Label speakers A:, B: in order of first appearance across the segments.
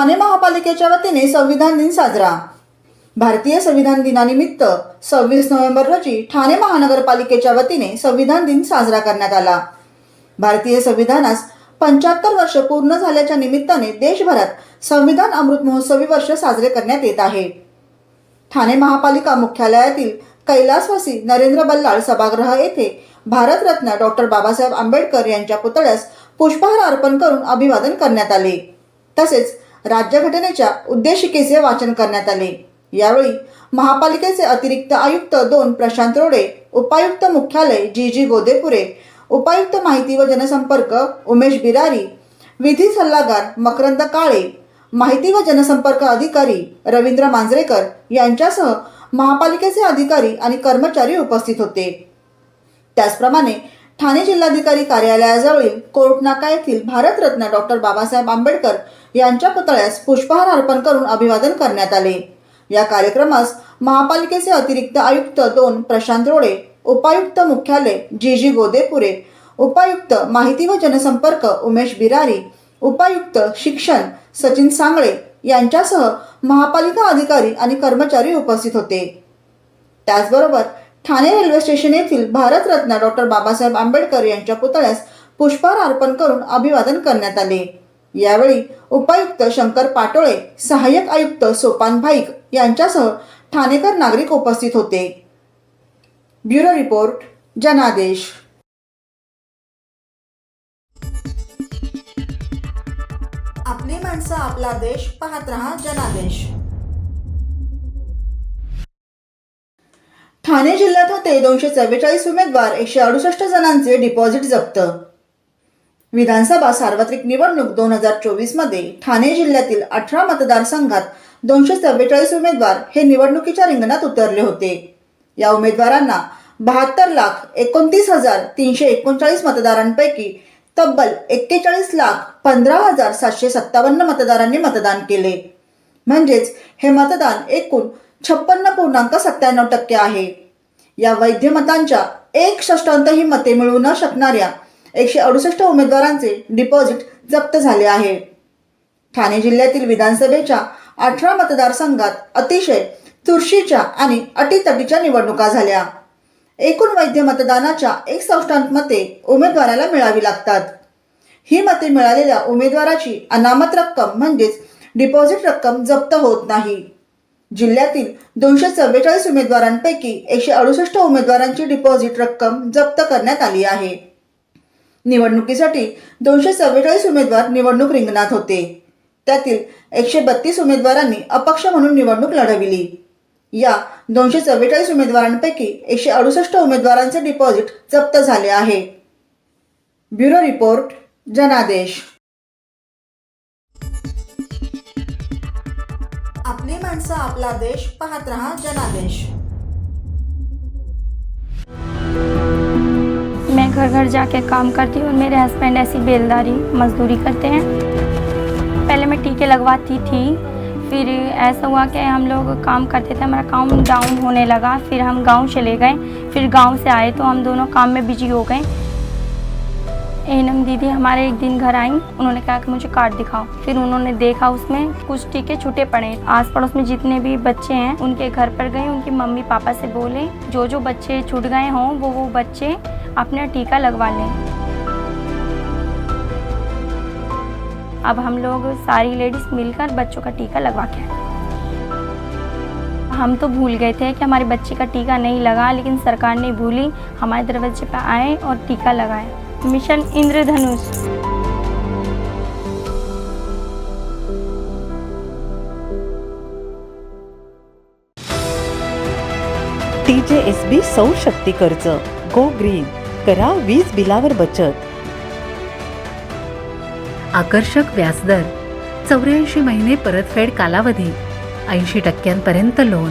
A: ठाणे महापालिकेच्या वतीने संविधान दिन साजरा. भारतीय संविधान दिनानिमित्त सव्वीस नोव्हेंबर रोजी ठाणे महानगरपालिकेच्या वतीने संविधान दिन साजरा करण्यात आला. भारतीय संविधानास पंच्याहत्तर वर्ष पूर्ण झाल्याच्या निमित्ताने देशभरात संविधान अमृत महोत्सवी वर्ष साजरे करण्यात येत आहे. ठाणे महापालिका मुख्यालयातील कैलासवासी नरेंद्र बल्लाळ सभागृह येथे भारतरत्न डॉक्टर बाबासाहेब आंबेडकर यांच्या पुतळ्यास पुष्पहार अर्पण करून अभिवादन करण्यात आले. तसेच राज्यघटनेच्या उद्देशिकेचे वाचन करण्यात आले. यावेळी महापालिकेचे अतिरिक्त आयुक्त दोन प्रशांत रोडे उपायुक्त मुख्यालय जी जी गोदेपुरे उपायुक्त माहिती व जनसंपर्क उमेश बिरारी विधी सल्लागार मकरंद काळे माहिती व जनसंपर्क अधिकारी रवींद्र मांजरेकर यांच्यासह महापालिकेचे अधिकारी आणि कर्मचारी उपस्थित होते. त्याचप्रमाणे ठाणे जिल्हाधिकारी कार्यालयाजवळील कोर्टनाका येथील भारतरत्न डॉक्टर बाबासाहेब आंबेडकर यांच्या पुतळ्यास पुष्पहार अर्पण करून अभिवादन करण्यात आले. या कार्यक्रमास महापालिकेचे अतिरिक्त आयुक्त दोन प्रशांत रोडे उपायुक्त मुख्यालय जी जी गोदेपुरे उपायुक्त माहिती व जनसंपर्क उमेश बिरारी उपायुक्त शिक्षण सचिन सांगळे यांच्यासह महापालिका अधिकारी आणि कर्मचारी उपस्थित होते. त्याचबरोबर ठाणे रेल्वे स्टेशन येथील भारतरत्न डॉक्टर बाबासाहेब आंबेडकर यांच्या पुतळ्यास पुष्पहार अर्पण करून अभिवादन करण्यात आले. यावेळी उपायुक्त शंकर पाटोळे सहाय्यक आयुक्त सोपान भाईक यांच्यासह ठाणेकर नागरिक उपस्थित होते. ब्युरो रिपोर्ट जनादेश. आपली माणसं आपला देश पाहत रहा जनादेश. ठाणे जिल्ह्यात होते दोनशे चव्वेचाळीस उमेदवार एकशे अडुसष्ट जणांचे डिपॉझिट जप्त. विधानसभा सार्वत्रिक निवडणूक दोन हजार चोवीसमध्ये ठाणे जिल्ह्यातील अठरा मतदारसंघात दोनशे चव्वेचाळीस उमेदवार हे निवडणुकीच्या रिंगणात उतरले होते. या उमेदवारांना बहात्तर लाख एकोणतीस हजार तीनशे एकोणचाळीस मतदारांपैकी तब्बल एक्केचाळीस लाख पंधरा हजार सातशे सत्तावन्न मतदारांनी मतदान केले. म्हणजेच हे मतदान एकूण छप्पन्न पूर्णांक सत्त्याण्णव टक्के आहे. या वैद्यमतांच्या एक षष्टांतही मते मिळवू न शकणाऱ्या एकशे अडुसष्ट उमेदवारांचे डिपॉझिट जप्त झाले आहे. ठाणे जिल्ह्यातील विधानसभेच्या अठरा मतदारसंघात अतिशय चुरशीच्या आणि अटीतटीच्या निवडणुका झाल्या. एकूण वैद्य मतदानाच्या एक सौष्टांत मते उमेदवाराला मिळावी लागतात. ही मते मिळालेल्या उमेदवाराची अनामत रक्कम म्हणजेच डिपॉझिट रक्कम जप्त होत नाही. जिल्ह्यातील दोनशे चव्वेचाळीस उमेदवारांपैकी एकशे अडुसष्ट उमेदवारांची डिपॉझिट रक्कम जप्त करण्यात आली आहे. निवडणुकीसाठी दोनशे चव्वेचाळीस उमेदवार निवडणूक रिंगणात होते. त्यातील एकशे बत्तीस उमेदवारांनी अपक्ष म्हणून निवडणूक लढविली. या दोनशे चव्वेचाळीस उमेदवारांपैकी एकशे अडुसष्ट उमेदवारांचे डिपॉझिट जप्त झाले आहे. ब्युरो रिपोर्ट जनादेश. आपली माणसं आपला देश पाहत रहा जनादेश।
B: मैं घर घर जाके काम करती हूँ मेरे हस्बैंड ऐसी बेलदारी, मजदूरी करते हैं। पहले मैं टीके लगवाती थी, फिर ऐसा हुआ कि हम लोग काम करते थे, हमारा काम डाउन होने लगा, फिर हम गाँव चले गए, फिर गाँव से आए तो हम दोनों काम में बिज़ी हो गए। एनम दीदी हमारे एक दिन घर आई। उन्होंने कहा कि मुझे कार्ड दिखाओ। फिर उन्होंने देखा उसमें कुछ टीके छूटे पड़े। आस पड़ोस में जितने भी बच्चे हैं, उनके घर पर गए उनकी मम्मी पापा से बोले, जो जो बच्चे छूट गए हों, वो वो बच्चे अपना टीका लगवा लें। अब हम लोग सारी लेडीज़ मिलकर बच्चों का टीका लगवा के हम तो भूल गए थे कि हमारे बच्चे का टीका नहीं लगा, लेकिन सरकार ने भूली, हमारे दरवाजे पर आए और टीका लगाए। Mission Indradhanush.
C: T J S B सौर शक्ती कर्ज. Go green. करा वीज बिलावर बचत.
D: आकर्षक व्याजदर. चौऱ्याऐंशी महिने परतफेड कालावधी. ऐंशी टक्क्यांपर्यंत लोन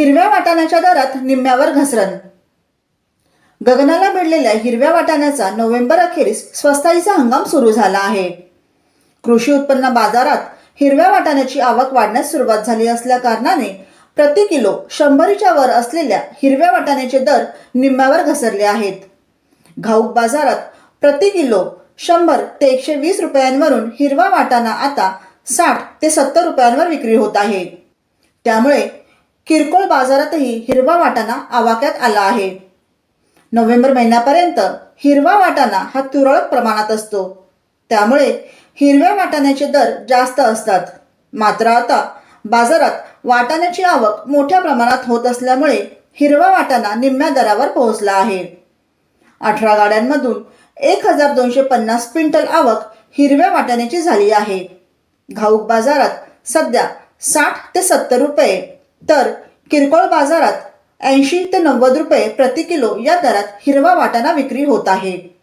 A: हिरव्या वाटाण्याच्या दरात निम्म्यावर घसरण. गगनाला भिडलेल्या हिरव्या वाटाण्याचा नोव्हेंबर अखेरीस स्वस्ताईचा हंगाम सुरू झाला आहे. कृषी उत्पन्न बाजारात हिरव्या वाटाण्याची आवक वाढण्यास सुरुवात झाली असल्या कारणाने प्रति किलो शंभरीच्या वर असलेल्या हिरव्या वाटाण्याचे दर निम्म्यावर घसरले आहेत. घाऊक बाजारात प्रति किलो शंभर ते एकशे वीस रुपयांवरून हिरवा वाटाणा आता साठ ते सत्तर रुपयांवर विक्री होत आहे. त्यामुळे किरकोळ बाजारातही हिरवा वाटाणा आवाक्यात आला आहे. नोव्हेंबर महिन्यापर्यंत हिरवा वाटाणा हा तुरळक प्रमाणात असतो. त्यामुळे हिरव्या वाटाण्याचे दर जास्त असतात. मात्र आता बाजारात वाटाण्याची आवक मोठ्या प्रमाणात होत असल्यामुळे हिरवा वाटाणा निम्म्या दरावर पोहोचला आहे. अठरा गाड्यांमधून एक हजार दोनशे पन्नास क्विंटल आवक हिरव्या वाटाण्याची झाली आहे. घाऊक बाजारात सध्या साठ ते सत्तर रुपये तर किरकोळ बाजारात ऐंशी ते नव्वद रुपये प्रति किलो या दरात हिरवा वाटाणा विक्री होत आहे.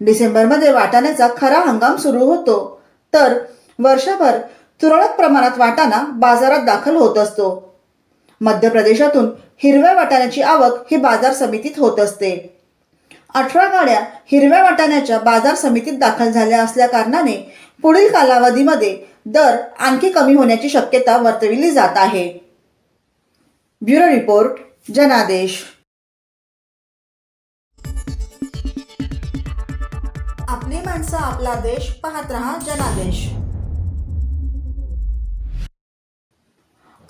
A: डिसेंबरमध्ये वाटाण्याचा खरा हंगाम सुरू होतो. तर वर्षभर तुरळक प्रमाणात वाटाणा बाजारात दाखल होत असतो. मध्य प्रदेशातून हिरव्या वाटाण्याची आवक ही बाजार समितीत होत असते. अठरा गाड्या हिरव्या वाटाण्याच्या बाजार समितीत दाखल झाल्या असल्या कारणाने पुढील कालावधीमध्ये दर आणखी कमी होण्याची शक्यता वर्तविली जात आहे. ब्युरो रिपोर्ट जनादेश. आपली माणसं आपला देश पाहत रहा जनादेश.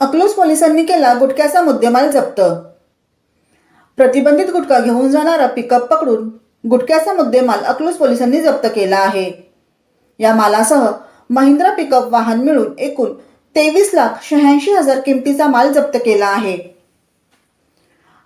A: अकलूज पोलिसांनी केला गुटख्याचा मुद्देमाल जप्त. प्रतिबंधित गुटखा घेऊन जाणारा पिकअप पकडून गुटख्याचा मुद्देमाल अकलूज पोलिसांनी जप्त केला आहे. या मालासह महिंद्रा पिकअप वाहन मिळून एकूण तेवीस लाख शहाऐंशी हजार किमतीचा माल जप्त केला आहे.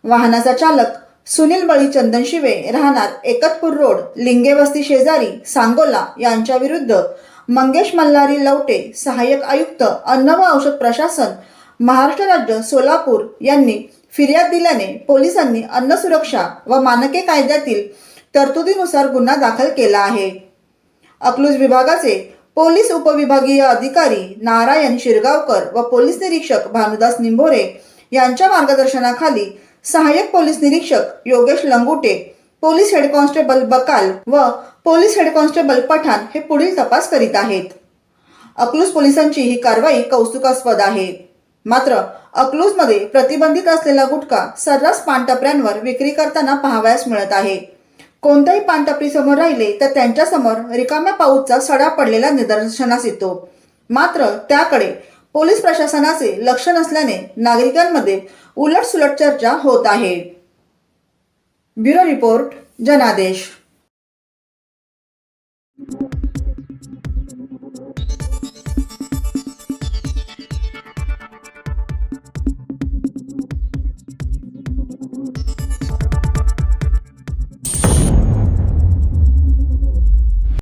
A: वाहनाचा चालक सुनील बळी चंदन शिवे राहणार एकतपूर रोड लिंगेवस्ती शेजारी सांगोला यांच्या विरुद्ध मंगेश मल्हारी लवटे सहाय्यक आयुक्त अन्न व औषध प्रशासन महाराष्ट्र राज्य सोलापूर यांनी फिर्याद दिल्याने पोलिसांनी अन्न सुरक्षा व मानके कायद्यातील तरतुदीनुसार गुन्हा दाखल केला आहे. अकलूज विभागाचे पोलीस उपविभागीय अधिकारी नारायण शिरगावकर व पोलीस निरीक्षक भानुदास निंभोरे यांच्या मार्गदर्शनाखाली सहाय्यक पोलीस निरीक्षक Yogesh Langute police head constable Bakal व पोलीस हेड कॉन्स्टेबल पठाण हे पुढील तपास करीत आहेत. अकलूज पोलिसांची ही कारवाई कौतुकास्पद आहे. मात्र अकलूजमध्ये प्रतिबंधित असलेला गुटखा सर्रास पानटपऱ्यांवर विक्री करताना पाहावयास मिळत आहे. कोणत्याही पानटपरी समोर राहिले तर त्यांच्यासमोर रिकाम्या पाऊसचा सडा पडलेला निदर्शनास येतो. मात्र त्याकडे पोलीस प्रशासनाचे लक्ष नसल्याने नागरिकांमध्ये उलटसुलट चर्चा होत आहे. ब्युरो रिपोर्ट जनादेश.